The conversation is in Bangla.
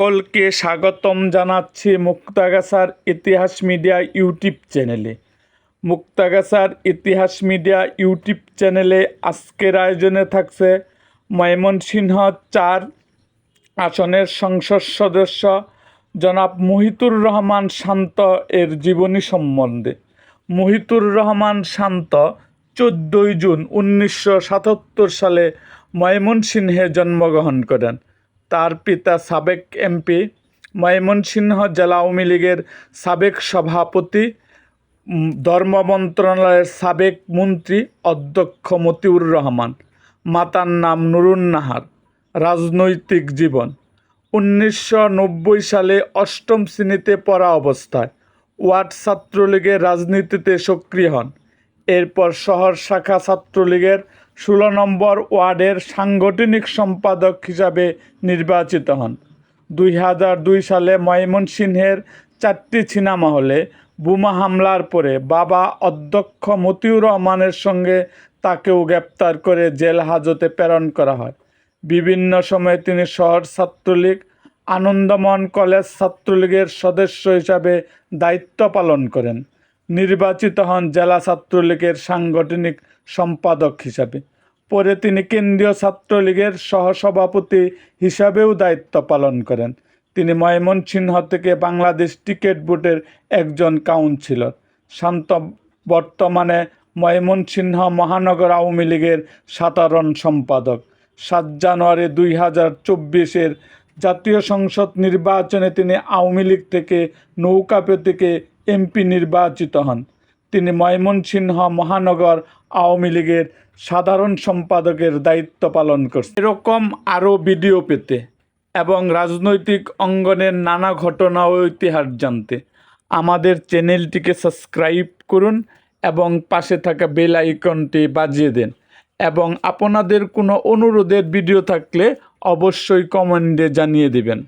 সকলকে স্বাগতম জানাচ্ছি মুক্তাগাছার ইতিহাস মিডিয়া ইউটিউব চ্যানেলে। মুক্তাগাছার ইতিহাস মিডিয়া ইউটিউব চ্যানেলে আজকের আয়োজনে থাকছে ময়মনসিংহ চার আসনের সংসদ সদস্য জনাব মুহিতুর রহমান শান্ত এর জীবনী সম্বন্ধে। মুহিতুর রহমান শান্ত চোদ্দোই জুন উনিশশো সাতাত্তর সালে ময়মনসিংহে জন্মগ্রহণ করেন। তার পিতা সাবেক এমপি ময়মনসিংহ জেলা আওয়ামী লীগের সাবেক সভাপতি ধর্ম মন্ত্রণালয়ের সাবেক মন্ত্রী অধ্যক্ষ মতিউর রহমান। মাতার নাম নুরুন নাহার। রাজনৈতিক জীবন। উনিশশো নব্বই সালে অষ্টম শ্রেণীতে পড়া অবস্থায় ওয়ার্ড ছাত্রলীগের রাজনীতিতে সক্রিয় হন। এরপর শহর শাখা ছাত্রলীগের ষোলো নম্বর ওয়ার্ডের সাংগঠনিক সম্পাদক হিসাবে নির্বাচিত হন। দুই হাজার দুই সালে ময়মনসিংহের চারটি সিনেমা হলে বোমা হামলার পরে বাবা অধ্যক্ষ মতিউর রহমানের সঙ্গে তাকেও গ্রেপ্তার করে জেল হাজতে প্রেরণ করা হয়। বিভিন্ন সময়ে তিনি শহর ছাত্রলীগ, আনন্দমন কলেজ ছাত্রলীগের সদস্য হিসাবে দায়িত্ব পালন করেন। নির্বাচিত হন জেলা ছাত্রলীগের সাংগঠনিক সম্পাদক হিসাবে। পরে তিনি কেন্দ্রীয় ছাত্রলীগের সহসভাপতি হিসাবেও দায়িত্ব পালন করেন। তিনি ময়মনসিংহ থেকে বাংলাদেশ টিকেট বোর্ডের একজন কাউন্সিলর। শান্ত বর্তমানে ময়মনসিংহ মহানগর আওয়ামী লীগের সাধারণ সম্পাদক। সাত জানুয়ারি দুই হাজার চব্বিশের জাতীয় সংসদ নির্বাচনে তিনি আওয়ামী লীগ থেকে নৌকা প্রতীকে এমপি নির্বাচিত হন। তিনি ময়মনসিংহ মহানগর আওয়ামী লীগের সাধারণ সম্পাদকের দায়িত্ব পালন করছেন। এরকম আরও ভিডিও পেতে এবং রাজনৈতিক অঙ্গনের নানা ঘটনা ও ইতিহাস জানতে আমাদের চ্যানেলটিকে সাবস্ক্রাইব করুন এবং পাশে থাকা বেল আইকনটি বাজিয়ে দেন এবং আপনাদের কোনো অনুরোধের ভিডিও থাকলে অবশ্যই কমেন্টে জানিয়ে দিবেন।